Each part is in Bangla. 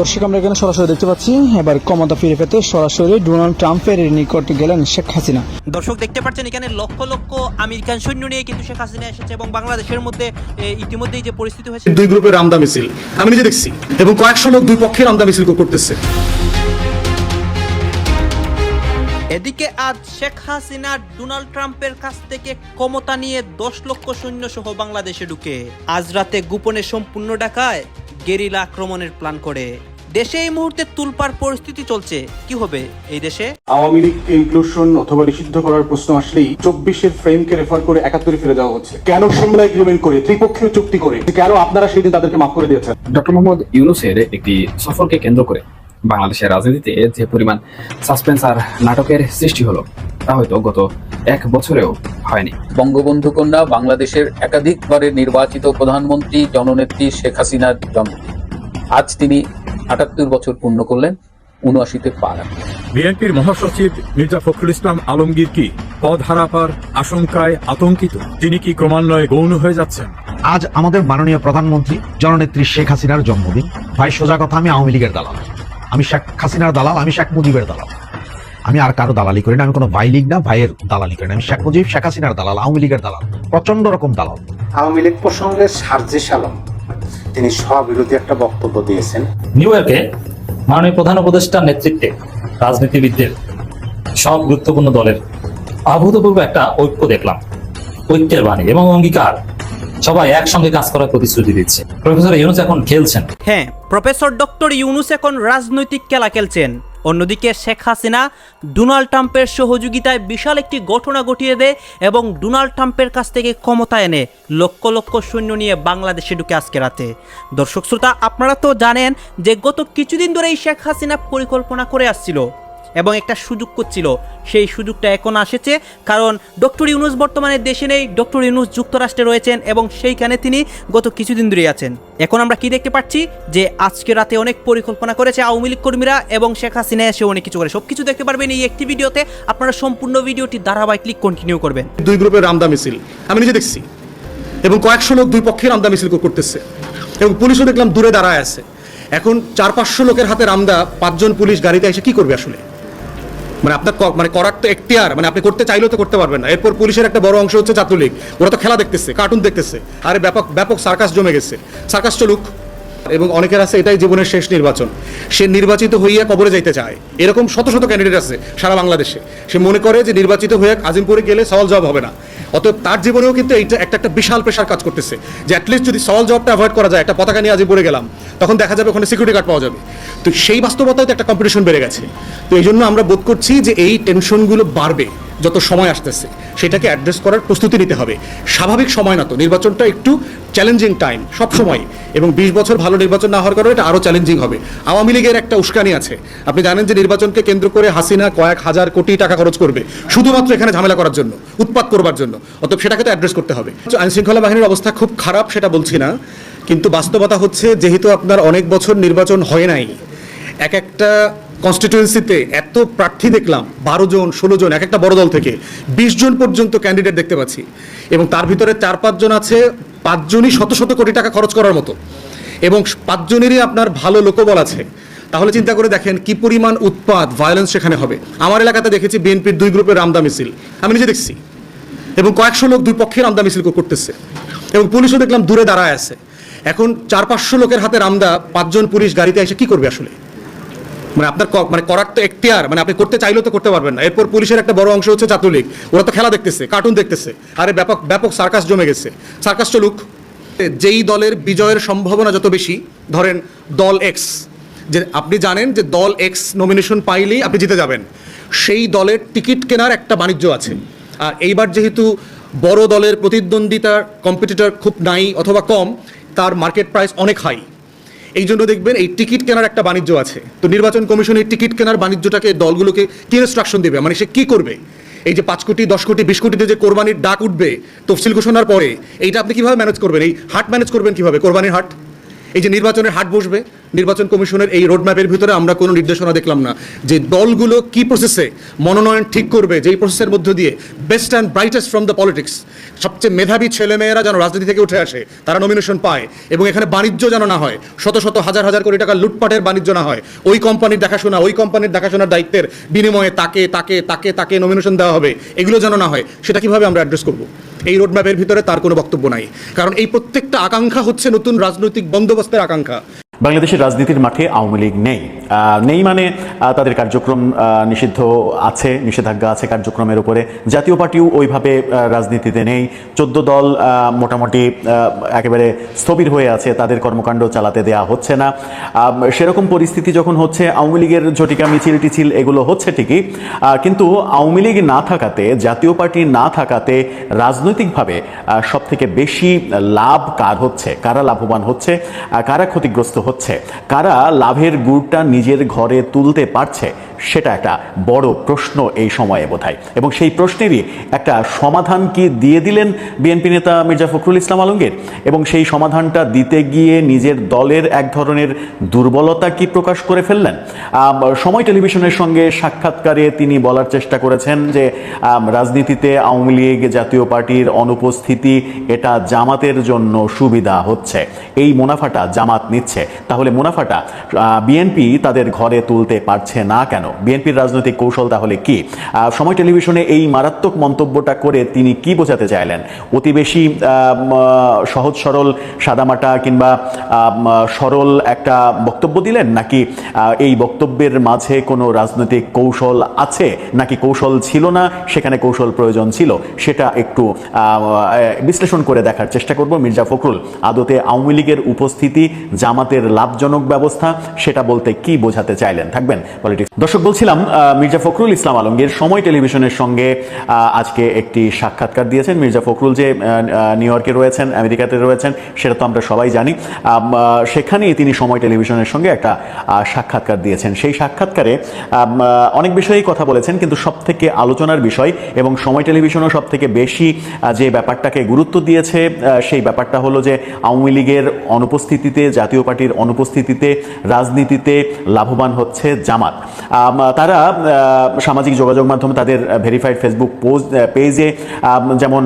দর্শক আমরা এখানে সরাসরি দেখতে পাচ্ছি এবার ক্ষমতা ফিরে পেতে সরাসরি ডোনাল্ড ট্রাম্পের নিকট গেলেন শেখ হাসিনা। দর্শক দেখতে পাচ্ছেন এখানে লক্ষ লক্ষ আমেরিকান সৈন্য নিয়ে কিন্তু শেখ হাসিনা এসেছে এবং বাংলাদেশের মধ্যে ইতিমধ্যেই যে পরিস্থিতি হয়েছে দুই গ্রুপের আমদা মিছিল। আমি নিজে দেখছি এবং কয়েকশো লোক দুই পক্ষের আমদা মিছিল করতেছে। এদিকে আজ শেখ হাসিনা ডোনাল্ড ট্রাম্পের কাছ থেকে ক্ষমতা নিয়ে দশ লক্ষ সৈন্য সহ বাংলাদেশে ঢুকে। আজ রাতে গোপনে সম্পূর্ণ ঢাকায় গেরিলা আক্রমণের প্ল্যান করে। দেশে এই মুহূর্তে তুলপার পরিস্থিতি চলছে। কি হবে এই দেশে? আওয়ামী লীগকে ইনক্লুশন অথবা নিষিদ্ধ করার প্রশ্ন আসলেই চব্বিশের ফ্রেমকে রেফার করে একাত্তরে ফিরে যাওয়া হচ্ছে। কেন সিমলা এগ্রিমেন্ট করে ত্রিপক্ষীয় চুক্তি করে কেন আপনারা সেই দিন তাদেরকে মাফ করে দিয়েছেন? ডক্টর মোহাম্মদ ইউনুসের একটি সফরকে কেন্দ্র করে বাংলাদেশের রাজনীতিতে যে পরিমাণ সাসপেন্স আর নাটকের সৃষ্টি হলো তা হয়তো গত এক বছরেও হয়নি। বঙ্গবন্ধু কন্যা বাংলাদেশের একাধিকবারের নির্বাচিত প্রধানমন্ত্রী জননেত্রী শেখ হাসিনার জন্মদিন আজ তিনি আটাত্তর বছর পূর্ণ করলেন উনআশিতে পা রাখলেন। বিএনপির মহাসচিব মির্জা ফখরুল ইসলাম আলমগীর কি পদ হারাপার আশঙ্কায় আতঙ্কিত? তিনি কি ক্রমান্বয়ে গৌণ হয়ে যাচ্ছেন? আজ আমাদের মাননীয় প্রধানমন্ত্রী জননেত্রী শেখ হাসিনার জন্মদিন। ভাই সোজা কথা আমি আওয়ামী লীগের দালাল। আমি শেখ হাসিনার দালাল আমি শেখ মুজিবের দালাল। আমি আর কারও দালালি করি না আমি কোনো ভাই লীগ না ভাইয়ের দালালি করি না। আমি শেখ মুজিব শেখ হাসিনার দালাল আওয়ামী লীগের দালাল প্রচণ্ড রকম দালাল। আওয়ামী লীগ প্রসঙ্গে সার্জিস আলম তিনি স্ববিরোধী একটা বক্তব্য দিয়েছেন। নিউ ইয়র্কে মাননীয় প্রধান উপদেষ্টার নেতৃত্বে রাজনীতিবিদদের সব গুরুত্বপূর্ণ দলের অভূতপূর্ব একটা ঐক্য দেখলাম ঐক্যের বাণী এবং অঙ্গীকার। সবাই একসঙ্গে কাজ করার প্রতিশ্রুতি দিচ্ছে। প্রফেসর ইউনুস এখন খেলছেন। হ্যাঁ প্রফেসর ডক্টর ইউনুস এখন রাজনৈতিক খেলা খেলছেন। অন্যদিকে শেখ হাসিনা ডোনাল্ড ট্রাম্পের সহযোগিতায় বিশাল একটি ঘটনা ঘটিয়ে দেয় এবং ডোনাল্ড ট্রাম্পের কাছ থেকে ক্ষমতা এনে লক্ষ লক্ষ সৈন্য নিয়ে বাংলাদেশে ঢুকে আজকে রাতে। দর্শক শ্রোতা, আপনারা তো জানেন যে গত কিছুদিন ধরেই শেখ হাসিনা পরিকল্পনা করে আসছিল। এবং একটা সুযোগ করছিল সেই সুযোগটা এখন আসেছে কারণ ডক্টর ইউনুস বর্তমানে দেশে নেই, ডক্টর ইউনুস যুক্তরাষ্ট্রে রয়েছেন এবং সেইখানে তিনি গত কিছুদিন ধরেই আছেন। এখন আমরা কি দেখতে পাচ্ছি? যে আজকে রাতে অনেক পরিকল্পনা করেছে আওয়ামী লীগ কর্মীরা এবং শেখ হাসিনা এসে অনেক কিছু করে। সব কিছু দেখতে পারবেন এই একটি ভিডিওতে। আপনারা সম্পূর্ণ ভিডিওটি ধারাবাহিক কন্টিনিউ করবেন। দুই গ্রুপের আমদা মিছিল। আমি নিজে দেখছি। এবং কয়েকশো লোক দুই পক্ষের আমদা মিছিল করতেছে। এবং পুলিশও দেখলাম দূরে দাঁড়ায় আছে। এখন চার পাঁচশো লোকের হাতে আমদা পাঁচজন পুলিশ গাড়িতে এসে কি করবে আসলে? মানে আপনার মানে করার তো এখতিয়ার মানে আপনি করতে চাইলেও তো করতে পারবেন না। এরপর পুলিশের একটা বড় অংশ হচ্ছে ছাত্রলীগ। ওরা তো খেলা দেখতেছে কার্টুন দেখতেছে। আরে ব্যাপক ব্যাপক সার্কাস জমে গেছে। সার্কাস চলুক। এবং অনেকের আছে, এটাই জীবনের শেষ নির্বাচন। সে নির্বাচিত হইয়া কবরে যাইতে চায়। এরকম শত শত ক্যান্ডিডেট আছে সারা বাংলাদেশে। সে মনে করে যে নির্বাচিত হয়ে আজিমপুরে গেলে সওয়াল জবাব হবে না। অতএব তার জীবনেও কিন্তু এইটা একটা একটা বিশাল প্রেশার কাজ করতেছে যে অ্যাটলিস্ট যদি সওয়াল জবাবটা অ্যাভয়েড করা যায়, একটা পতাকা নিয়ে আজ পড়ে গেলাম, তখন দেখা যাবে ওখানে সিকিউরিটি গার্ড পাওয়া যাবে। তো সেই বাস্তবতায় তো একটা কম্পিটিশন বেড়ে গেছে। তো এই জন্য আমরা বোধ করছি যে এই টেনশনগুলো বাড়বে। যত সময় আসতেছে, সেটাকে অ্যাড্রেস করার প্রস্তুতি নিতে হবে। স্বাভাবিক সময় না তো, নির্বাচনটা একটু চ্যালেঞ্জিং টাইম সব সময়। এবং বিশ বছর ভালো নির্বাচন না হওয়ার কারণে এটা আরও চ্যালেঞ্জিং হবে। আওয়ামী লীগের একটা উস্কানি আছে। আপনি জানেন যে নির্বাচনকে কেন্দ্র করে হাসিনা কয়েক হাজার কোটি টাকা খরচ করবে, শুধুমাত্র এখানে ঝামেলা করার জন্য, উৎপাত করবার জন্য। অতএব সেটাকে তো অ্যাড্রেস করতে হবে। আইন শৃঙ্খলা বাহিনীর অবস্থা খুব খারাপ, সেটা বলছি না। কিন্তু বাস্তবতা হচ্ছে, যেহেতু আপনার অনেক বছর নির্বাচন হয় নাই, এক একটা কনস্টিটিউয়েন্সিতে এত প্রার্থী দেখলাম, বারো জন, ষোলো জন, এক একটা বড় দল থেকে। বিশ জন পর্যন্ত ক্যান্ডিডেট দেখতে পাচ্ছি। এবং তার ভিতরে চার পাঁচজন আছে পাঁচজনই শত শত কোটি টাকা খরচ করার মতো। এবং পাঁচজনেরই আপনার ভালো লোকবল আছে। তাহলে চিন্তা করে দেখেন কি পরিমাণ উৎপাদ ভায়োলেন্স সেখানে হবে। আমার এলাকাতে দেখেছি বিএনপির দুই গ্রুপের আমদা মিছিল। আমি নিজে দেখছি। এবং কয়েকশো লোক দুই পক্ষের আমদা মিছিল করতেছে। এবং পুলিশও দেখলাম দূরে দাঁড়ায় আছে। এখন চার, পাঁচশো লোকের হাতে আমদা পাঁচজন পুলিশ গাড়িতে এসে কি করবে আসলে? মানে আপনার মানে করার তো এখতিয়ার মানে আপনি করতে চাইলেও তো করতে পারবেন না। এরপর পুলিশের একটা বড় অংশ হচ্ছে ছাত্রলীগ। ওরা তো খেলা দেখতেছে কার্টুন দেখতেছে। আরে ব্যাপক ব্যাপক সার্কাস জমে গেছে। সার্কাস চলুক। যেই দলের বিজয়ের সম্ভাবনা যত বেশি, ধরেন দল এক্স যে আপনি জানেন যে দল এক্স নমিনেশন পাইলেই আপনি জিতে যাবেন। সেই দলের টিকিট কেনার একটা বাণিজ্য আছে। আর এইবার যেহেতু বড় দলের প্রতিদ্বন্দ্বিতার কম্পিটিটর খুব নাই অথবা কম, তার মার্কেট প্রাইস অনেক হাই এই জন্য দেখবেন এই টিকিট কেনার একটা বাণিজ্য আছে। তো নির্বাচন কমিশন এই টিকিট কেনার বাণিজ্যটাকে দলগুলোকে কি ইনস্ট্রাকশন দেবে? মানে সে কি করবে? এই যে পাঁচ কোটি, দশ কোটি, বিশ কোটিতে যে কোরবানির ডাক উঠবে তফসিল ঘোষণার পরে, এইটা আপনি কীভাবে ম্যানেজ করবেন? এই হাট ম্যানেজ করবেন কীভাবে? কোরবানির হাট? এই যে নির্বাচনের হাট বসবে, নির্বাচন কমিশনের এই রোডম্যাপের ভিতরে আমরা কোনো নির্দেশনা দেখলাম না যে দলগুলো কি প্রসেসে মনোনয়ন ঠিক করবে, যেই প্রসেসের মধ্য দিয়ে best and brightest from the politics সবচেয়ে মেধাবী ছেলেমেয়েরা যেন রাজনীতি থেকে উঠে আসে, তারা নমিনেশন পায় এবং এখানে বাণিজ্য যেন না হয়, শত শত হাজার হাজার কোটি টাকা লুটপাটের বাণিজ্য না হয়, ওই কোম্পানির দেখাশোনা, ওই কোম্পানির দেখাশোনার দায়িত্বের বিনিময়ে তাকে তাকে তাকে তাকে নমিনেশন দেওয়া হবে, এগুলো যেন না হয়, সেটা কীভাবে আমরা অ্যাড্রেস করব? এই রোডম্যাপের ভিতরে তার কোনো বক্তব্য নাই। কারণ এই প্রত্যেকটা আকাঙ্ক্ষা হচ্ছে নতুন রাজনৈতিক বন্দোবস্তের আকাঙ্ক্ষা। বাংলাদেশের রাজনীতির মাঠে আওয়ামী লীগ নেই। নেই মানে তাদের কার্যক্রম নিষিদ্ধ আছে, নিষেধাজ্ঞা আছে কার্যক্রমের উপরে। জাতীয় পার্টিও ওইভাবে রাজনীতিতে নেই। চোদ্দ দল মোটামুটি একেবারে স্থবির হয়ে আছে। তাদের কর্মকাণ্ড চালাতে দেয়া হচ্ছে না। সেরকম পরিস্থিতি যখন হচ্ছে, আওয়ামী লীগের জটিকা মিছিল, টিছিল, এগুলো হচ্ছে ঠিকই। কিন্তু আওয়ামী লীগ না থাকাতে, জাতীয় পার্টি না থাকাতে রাজনৈতিকভাবে সব থেকে বেশি লাভ কার হচ্ছে? কারা লাভবান হচ্ছে? কারা ক্ষতিগ্রস্ত হচ্ছে? কারা লাভের গুড়টা নিজের ঘরে তুলতে পারছে? সেটা একটা বড় প্রশ্ন এই সময়ে বোধহয়। এবং সেই প্রশ্নেরই একটা সমাধান কি দিয়ে দিলেন বিএনপি নেতা মির্জা ফখরুল ইসলাম আলমগীর? এবং সেই সমাধানটা দিতে গিয়ে নিজের দলের এক ধরনের দুর্বলতা কি প্রকাশ করে ফেললেন? সময় টেলিভিশনের সঙ্গে সাক্ষাৎকারে তিনি বলার চেষ্টা করেছেন যে রাজনীতিতে আওয়ামী লীগ জাতীয় পার্টির অনুপস্থিতি এটা জামাতের জন্য সুবিধা হচ্ছে। এই মুনাফাটা জামাত নিচ্ছে। তাহলে মুনাফাটা বিএনপি তাদের ঘরে তুলতে পারছে না কেন? বিএনপির রাজনৈতিক কৌশল তাহলে কি? সময় টেলিভিশনে এই মারাত্মক মন্তব্যটা করে তিনি কি বোঝাতে চাইলেন? অতি বেশি সহজ সরল, সাদামাটা কিংবা সরল একটা বক্তব্য দিলেন? নাকি এই বক্তব্যের মাঝে কোনো রাজনৈতিক কৌশল আছে? নাকি কৌশল ছিল না, সেখানে কৌশল প্রয়োজন ছিল? সেটা একটু বিশ্লেষণ করে দেখার চেষ্টা করব। মির্জা ফখরুল, আদতে আওয়ামী লীগের উপস্থিতি, জামাতের লাভজনক ব্যবস্থা সেটা বলতে কি বোঝাতে চাইলেন? থাকবেন পলিটিক্স দর্শক, বলছিলাম মির্জা ফখরুল ইসলাম আলমগীর সময় টেলিভিশনের সঙ্গে আজকে একটি সাক্ষাৎকার দিয়েছেন। মির্জা ফখরুল যে নিউ ইয়র্কে রয়েছেন, আমেরিকাতে রয়েছেন, সেটা তো আমরা সবাই জানি। সেখানেই তিনি সময় টেলিভিশনের সঙ্গে একটা সাক্ষাৎকার দিয়েছেন। সেই সাক্ষাৎকারে অনেক বিষয়েই কথা বলেছেন, কিন্তু সব থেকে আলোচনার বিষয় এবং সময় টেলিভিশনও সব থেকে বেশি যে ব্যাপারটাকে গুরুত্ব দিয়েছে সেই ব্যাপারটা হলো যে আওয়ামী লীগের অনুপস্থিতিতে জাতীয় পার্টির অনুপস্থিতিতে রাজনীতিতে লাভবান হচ্ছে জামাত। তারা সামাজিক যোগাযোগ মাধ্যমে তাদের ভেরিফাইড ফেসবুক পোস্ট পেজে যেমন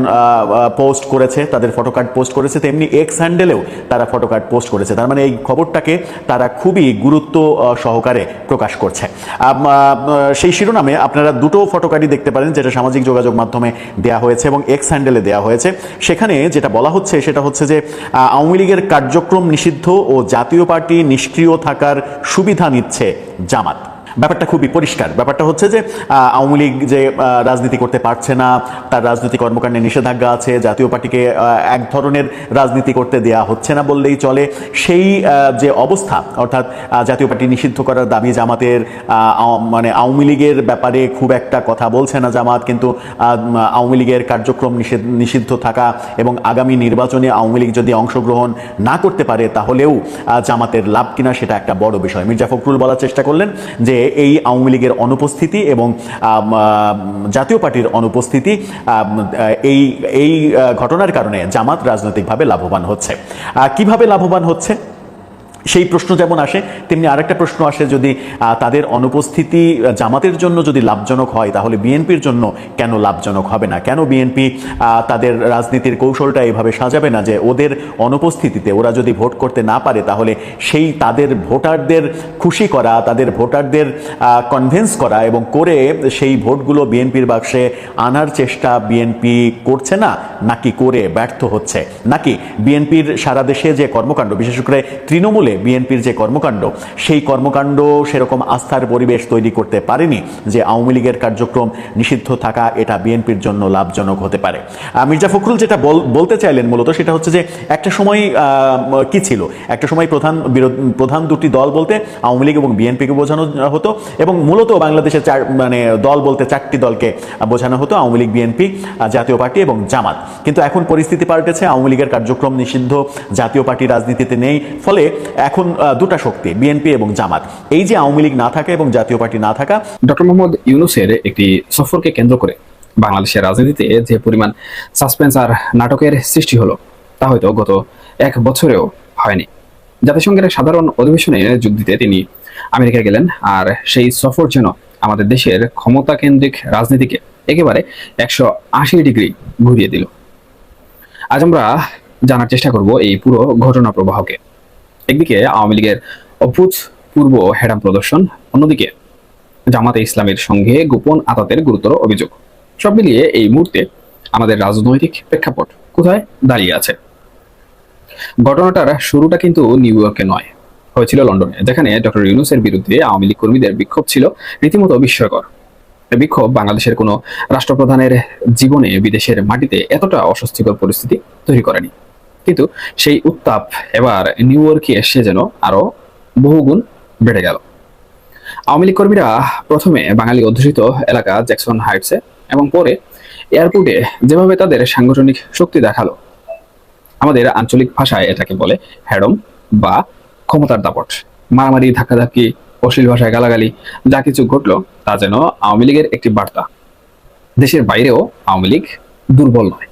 পোস্ট করেছে, তাদের ফটোকার্ড পোস্ট করেছে, তেমনি এক্স হ্যান্ডেলেও তারা ফটোকার্ড পোস্ট করেছে। তার মানে এই খবরটাকে তারা খুবই গুরুত্ব সহকারে প্রকাশ করছে। সেই শিরোনামে আপনারা দুটো ফটোকার্ডই দেখতে পারেন, যেটা সামাজিক যোগাযোগ মাধ্যমে দেয়া হয়েছে এবং এক্স হ্যান্ডেলে দেয়া হয়েছে। সেখানে যেটা বলা হচ্ছে, সেটা হচ্ছে যে আওয়ামী লীগের কার্যক্রম নিষিদ্ধ ও জাতীয় পার্টি নিষ্ক্রিয় থাকার সুবিধা নিচ্ছে জামাত। ব্যাপারটা খুবই পরিষ্কার। ব্যাপারটা হচ্ছে যে আওয়ামী লীগ যে রাজনীতি করতে পারছে না, তার রাজনৈতিক কর্মকাণ্ডে নিষেধাজ্ঞা আছে, জাতীয় পার্টিকে এক ধরনের রাজনীতি করতে দেয়া হচ্ছে না বললেই চলে। সেই যে অবস্থা, অর্থাৎ জাতীয় পার্টি নিষিদ্ধ করার দাবি জামাতের মানে আওয়ামী লীগের ব্যাপারে খুব একটা কথা বলছে না জামাত, কিন্তু আওয়ামী লীগের কার্যক্রম নিষিদ্ধ থাকা এবং আগামী নির্বাচনে আওয়ামী লীগ যদি অংশগ্রহণ না করতে পারে, তাহলেও জামাতের লাভ কিনা সেটা একটা বড় বিষয়। মির্জা ফখরুল বলার চেষ্টা করলেন যে এই আওয়ামী লীগের অনুপস্থিতি এবং জাতীয় পার্টির অনুপস্থিতি এই এই ঘটনার কারণে জামাত রাজনৈতিকভাবে লাভবান হচ্ছে। কীভাবে লাভবান হচ্ছে? সেই প্রশ্ন যেমন আসে, তেমনি আরেকটা প্রশ্ন আসে যদি তাদের অনুপস্থিতি জামাতের জন্য যদি লাভজনক হয়, তাহলে বিএনপির জন্য কেন লাভজনক হবে না? কেন বিএনপি তাদের রাজনীতির কৌশলটা এভাবে সাজাবে না যে ওদের অনুপস্থিতিতে ওরা যদি ভোট করতে না পারে, তাহলে সেই তাদের ভোটারদের খুশি করা, তাদের ভোটারদের কনভিন্স করা এবং করে সেই ভোটগুলো বিএনপির বাক্সে আনার চেষ্টা বিএনপি করছে না, নাকি করে ব্যর্থ হচ্ছে? নাকি বিএনপির সারা দেশে যে কর্মকাণ্ড, বিশেষ করে তৃণমূলে বিএনপির যে কর্মকাণ্ড, সেই কর্মকাণ্ড সেরকম আস্থার পরিবেশ তৈরি করতে পারেনি যে আওয়ামী লীগের কার্যক্রম নিষিদ্ধ থাকা এটা বিএনপির জন্য লাভজনক হতে পারে। মির্জা ফখরুল যেটা বল- বলতে চাইলেন মূলত সেটা হচ্ছে যে একটা সময় কি ছিল? একটা সময় প্রধান প্রধান দুটি দল বলতে আওয়ামী লীগ এবং বিএনপিকে বোঝানো হতো এবং মূলত বাংলাদেশের চার মানে দল বলতে চারটি দলকে বোঝানো হতো, আওয়ামী লীগ, বিএনপি জাতীয় পার্টি এবং জামাত। কিন্তু এখন পরিস্থিতি পাল্টেছে, আওয়ামী লীগের কার্যক্রম নিষিদ্ধ, জাতীয় পার্টি রাজনীতিতে নেই, ফলে এখন দুটা শক্তি বিএনপি এবং জামাত। এই যে আওয়ামী লীগ না থাকা এবং জাতীয় পার্টি না থাকা, ডক্টর মোহাম্মদ ইউনুসের একটি সফরকে কেন্দ্র করে বাংলাদেশের রাজনীতিতে যে পরিমাণ সাসপেন্স আর নাটকের সৃষ্টি হলো, তা হয়তো গত এক বছরেও হয়নি। জাতিসংঘের সাধারণ অধিবেশনে যোগ দিতে তিনি আমেরিকা গেলেন, আর সেই সফর যেন আমাদের দেশের ক্ষমতা কেন্দ্রিক রাজনীতিকে একেবারে একশো আশি ডিগ্রি ঘুরিয়ে দিল। আজ আমরা জানার চেষ্টা করব এই পুরো ঘটনা প্রবাহকে। একদিকে আওয়ামী লীগের অভূতপূর্ব হেরাম প্রদর্শন, অন্যদিকে জামাতে ইসলামের সঙ্গে গোপন আতাতের গুরুতর অভিযোগ। সব মিলিয়ে এই মুহূর্তে আমাদের রাজনৈতিক প্রেক্ষাপট কোথায় দাঁড়িয়ে আছে? ঘটনাটার শুরুটা কিন্তু নিউ ইয়র্কে নয়, হয়েছিল লন্ডনে, যেখানে ডক্টর ইউনুসের বিরুদ্ধে আওয়ামী লীগ কর্মীদের বিক্ষোভ ছিল রীতিমতো বিস্ময়কর। বিক্ষোভ বাংলাদেশের কোনো রাষ্ট্রপ্রধানের জীবনে বিদেশের মাটিতে এতটা অস্বস্তিকর পরিস্থিতি তৈরি করেনি। কিন্তু সেই উত্তাপ এবার নিউ ইয়র্কে এসে যেন আরও বহুগুণ বেড়ে গেল। আওয়ামী লীগ কর্মীরা প্রথমে বাঙালি অধ্যুষিত এলাকা জ্যাকসন হাইটসে এবং পরে এয়ারপোর্টে যেভাবে তাদের সাংগঠনিক শক্তি দেখাল, আমাদের আঞ্চলিক ভাষায় এটাকে বলে হ্যাডম বা ক্ষমতার দাপট। মারামারি, ধাক্কাধাক্কি, অশ্লীল ভাষায় গালাগালি, যা কিছু ঘটলো তা যেন আওয়ামী লীগের একটি বার্তা। দেশের বাইরেও আওয়ামী লীগ দুর্বল নয়।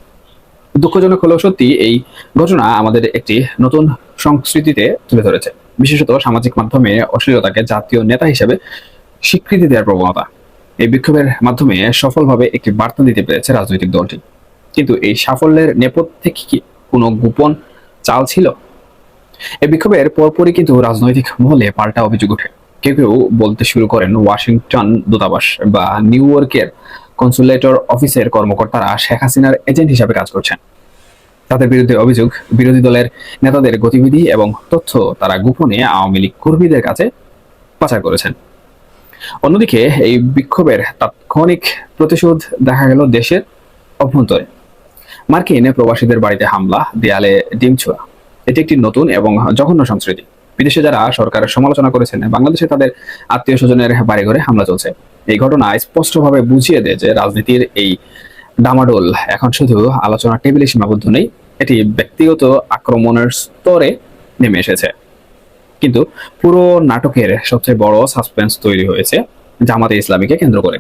দুঃখজনক হলেও সত্যি এই ঘটনা আমাদের একটি নতুন সংস্কৃতিতে তুলে ধরেছে। বিশেষত সামাজিক মাধ্যমে অশ্লীলতাকে জাতীয় নেতা হিসেবে স্বীকৃতি দেওয়ার প্রবণতা। এই বিক্ষোভের মাধ্যমে সফলভাবে একটি বার্তা দিতে পেরেছে রাজনৈতিক দলটি। কিন্তু এই সাফল্যের নেপথ্যে কি কোনো গোপন চাল ছিল? এই বিক্ষোভের পরপরই কিন্তু রাজনৈতিক মহলে পাল্টা অভিযোগ ওঠে। কেউ কেউ বলতে শুরু করেন ওয়াশিংটন দূতাবাস বা নিউ ইয়র্কের কনসুলেটর অফিসের কর্মকর্তারা শেখ হাসিনার এজেন্ট হিসাবে কাজ করছেন। তাদের বিরুদ্ধে অভিযোগ, বিরোধী দলের নেতাদের গতিবিধি এবং তথ্য তারা গোপনে আওয়ামী লীগ কর্মীদের কাছে পাচার করেছেন। অন্যদিকে এই বিক্ষোভের তাৎক্ষণিক প্রতিশোধ দেখা গেল দেশের অভ্যন্তরে। মার্কিন প্রবাসীদের বাড়িতে হামলা, দেয়ালে ডিম ছোড়া এটি একটি নতুন এবং জঘন্য সংস্কৃতি। বিদেশে যারা সরকারের সমালোচনা করেছেন, বাংলাদেশে তাদের আত্মীয় স্বজনের বাড়িঘরে হামলা চলছে। এই ঘটনা স্পষ্টভাবে বুঝিয়ে দেয় যে রাজনীতির এই ডামাডোল। এখন শুধু আলোচনার টেবিলে সীমাবদ্ধ নেই, এটি ব্যক্তিগত আক্রমণের স্তরে নেমে এসেছে। কিন্তু পুরো নাটকের সবচেয়ে বড় সাসপেন্স তৈরি হয়েছে জামাতে ইসলামীকে কেন্দ্র করে।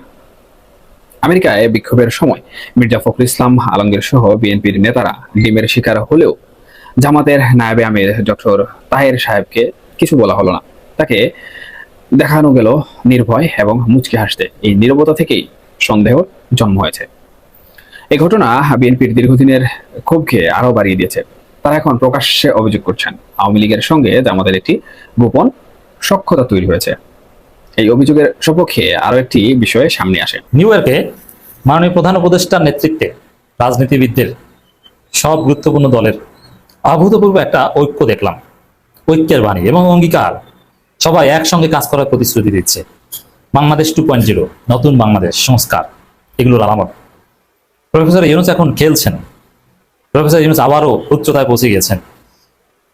আমেরিকায় বিক্ষোভের সময় মির্জা ফখরুল ইসলাম, আলমগীর সহ বিএনপির নেতারা ডিমের শিকার হলেও জামাতের নায়েবে আমির ডক্টর তাহের সাহেবকে কিছু বলা হলো না। তাকে দেখানো গেল নির্ভয় এবং মুচকি হাসতে। এই নীরবতা থেকেই সন্দেহ জন্ম হয়েছে। এই ঘটনা বিএনপির দীর্ঘদিনের ক্ষোভকে আরও বাড়িয়ে দিয়েছে। তারা এখন প্রকাশ্যে অভিযোগ করছেন। আওয়ামী লীগের সঙ্গে আমাদের একটি গোপন সক্ষতা তৈরি হয়েছে। এই অভিযোগের সপক্ষে আরও একটি বিষয়ে সামনে আসে। নিউ ইয়র্কে মাননীয় প্রধান উপদেষ্টার নেতৃত্বে রাজনীতিবিদদের সব গুরুত্বপূর্ণ দলের অভূতপূর্ব একটা ঐক্য দেখলাম। ঐক্যের বাণী এবং অঙ্গীকার। সবাই একসঙ্গে কাজ করার প্রতিশ্রুতি দিচ্ছে। বাংলাদেশ টু পয়েন্ট জিরো নতুন বাংলাদেশ সংস্কার, এগুলোর আলামত। প্রফেসর ইউনুস এখন খেলছেন। প্রফেসর ইউনুস আবারও উচ্চতায় পৌঁছে গিয়েছেন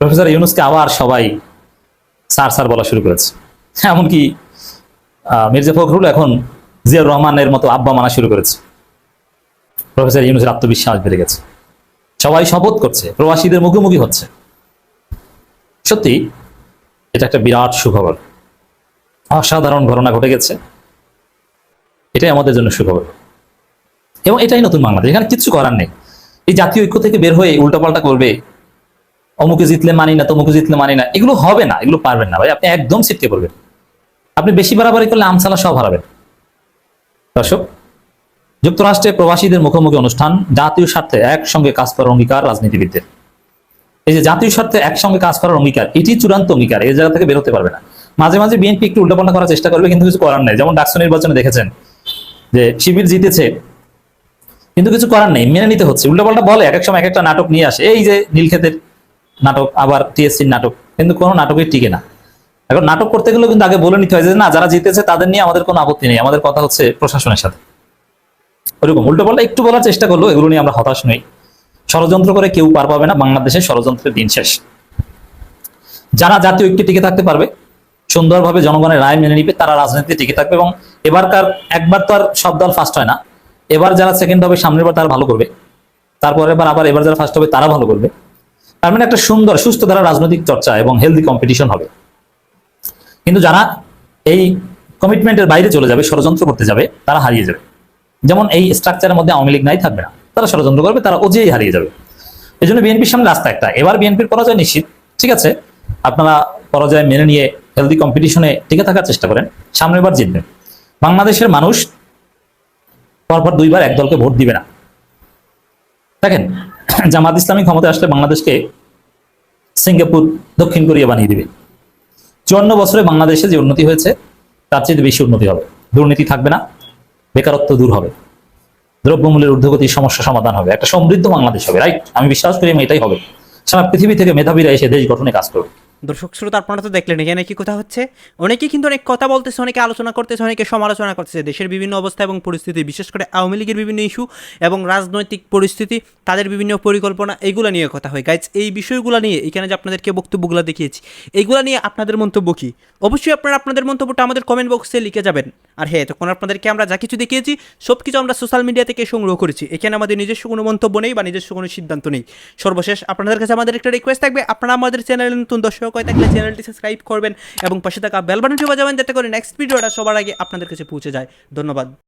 প্রফেসর ইউনুসকে আবার সবাই স্যার স্যার বলা শুরু করেছে। এমনকি মির্জা ফখরুল এখন জিয়াউর রহমানের মতো আব্বা মানা শুরু করেছে। প্রফেসর ইউনুসের আত্মবিশ্বাস বেড়ে গেছে। সবাই শপথ করছে, প্রবাসীদের মুখোমুখি হচ্ছে। সত্যি এটা একটা বিরাট সুখবর। অসাধারণ ঘটনা ঘটে গেছে। এটাই আমাদের জন্য সুখবর। এবং এটাই নতুন বাংলাদেশ। এখানে কিচ্ছু করার নেই। এই জাতীয় ঐক্য থেকে বের হয়ে উল্টাপাল্টা করবে, অমুকে জিতলে মানি না, তমুকে জিতলে মানি না, এগুলো হবে না, এগুলো পারবেন না ভাই। আপনি একদম ছিটকে পড়বেন। আপনি বেশি বাড়াবাড়ি করলে আমসালা সব হারাবেন। দর্শক, যুক্তরাষ্ট্রে প্রবাসীদের মুখোমুখি অনুষ্ঠান, জাতীয় স্বার্থে একসঙ্গে কাজ করার অঙ্গীকার রাজনীতিবিদদের। এই যে জাতীয় স্বার্থে একসঙ্গে কাজ করার অঙ্গীকার, এটি চূড়ান্ত অঙ্গীকার এই জায়গা থেকে বেরোতে পারবে না। মাঝে মাঝে বিএনপি একটু উল্টাপাল্টা করার চেষ্টা করবে, কিন্তু কিছু করার নেই। যেমন ডাকসু নির্বাচনে দেখেছেন যে শিবির জিতেছে, কিন্তু কিছু করার নেই, মেনে নিতে হচ্ছে। উল্টাপাল্টা বলে, এক এক সময় এক একটা নাটক নিয়ে আসে। এই যে নীলক্ষেতের নাটক, আবার টিএসসির নাটক, কিন্তু কোনো নাটকই টিকে না। এখন নাটক করতে গেলেও কিন্তু আগে বলে নিতে হয় যে, না, যারা জিতেছে তাদের নিয়ে আমাদের কোনো আপত্তি নেই, আমাদের কথা হচ্ছে প্রশাসনের সাথে। ওরকম, উল্টোপাল্টা একটু বলার চেষ্টা করল এগুলো নিয়ে আমরা হতাশ নই। ষড়যন্ত্র করে কেউ পার পাবে না, বাংলাদেশের ষড়যন্ত্রের দিন শেষ। যারা জাতীয় ঐক্যে টিকে থাকতে পারবে, সুন্দরভাবে জনগণের রায় মেনে নিবে, তারা রাজনীতিতে টিকে থাকবে এবং এবারকার একবার তো আর সব দল ফার্স্ট হয় না, এবার যারা সেকেন্ড হবে, সামনের বার তারা ভালো করবে তারপরে এবার আবার এবার যারা ফার্স্ট হবে, তারা ভালো করবে। তার মানে একটা সুন্দর, সুস্থ ধারা রাজনৈতিক চর্চা এবং হেলদি কম্পিটিশন হবে। কিন্তু যারা এই কমিটমেন্টের বাইরে চলে যাবে, ষড়যন্ত্র করতে যাবে, তারা হারিয়ে যাবে। যেমন এই স্ট্রাকচারের মধ্যে আওয়ামী লীগ নাই, থাকবে না। তারা ষড়যন্ত্র করবে, তারা অজেই হারিয়ে যাবে। এই জন্য বিএনপির সামনে রাস্তা একটা। এবার বিএনপির পরাজয় নিশ্চিত, ঠিক আছে? আপনারা পরাজয় মেনে নিয়ে হেলদি কম্পিটিশনে টিকে থাকার চেষ্টা করেন সামনের বার জিতবেন। বাংলাদেশের মানুষ পরপর দুইবার এক দলকে ভোট দিবে না। দেখেন, জামাত ইসলামী ক্ষমতায় আসলে বাংলাদেশকে সিঙ্গাপুর, দক্ষিণ কোরিয়া বানিয়ে দিবে। চুয়ান্ন বছরে বাংলাদেশে যে উন্নতি হয়েছে, তার চেয়ে বেশি উন্নতি হবে। দুর্নীতি থাকবে না, বেকারত্ব দূর হবে। দ্রব্যমূল্যের ঊর্ধ্বগতি সমস্যা সমাধান হবে। একটা সমৃদ্ধ বাংলাদেশ হবে রাইট আমি বিশ্বাস করি এটাই হবে। সারা পৃথিবী থেকে মেধাবীরা এসে দেশ গঠনে কাজ করবে। দর্শক শ্রোতা, আপনারা তো দেখলেন এখানে কি কথা হচ্ছে। অনেকেই কিন্তু অনেক কথা বলতেছে, অনেকে আলোচনা করতেছে, অনেকে সমালোচনা করতেছে। দেশের বিভিন্ন অবস্থা এবং পরিস্থিতি, বিশেষ করে আওয়ামী লীগের বিভিন্ন ইস্যু এবং রাজনৈতিক পরিস্থিতি, তাদের বিভিন্ন পরিকল্পনা, এগুলো নিয়ে কথা হয়। গাইজ এই বিষয়গুলো নিয়ে এখানে যে আপনাদেরকে বক্তব্যগুলো দেখিয়েছি এইগুলো নিয়ে আপনাদের মন্তব্য কী? অবশ্যই আপনারা আপনাদের মন্তব্যটা আমাদের কমেন্ট বক্সে লিখে যাবেন। আর হ্যাঁ তখন আপনাদেরকে আমরা যা কিছু দেখিয়েছি সব কিছু আমরা সোশ্যাল মিডিয়া থেকে সংগ্রহ করেছি। এখানে আমাদের নিজস্ব কোনো মন্তব্য নেই বা নিজস্ব কোনো সিদ্ধান্ত নেই। সর্বশেষ আপনাদের কাছে আমাদের একটা রিকোয়েস্ট থাকবে। আপনারা আমাদের চ্যানেলে নতুন দর্শক হয়ে থাকলে চ্যানেলটি সাবস্ক্রাইব করবেন এবং পাশে থাকা বেল বাটনটি বাজাবেন, যাতে করে নেক্সট ভিডিওটা সবার আগে আপনাদের কাছে পৌঁছে যায়। ধন্যবাদ।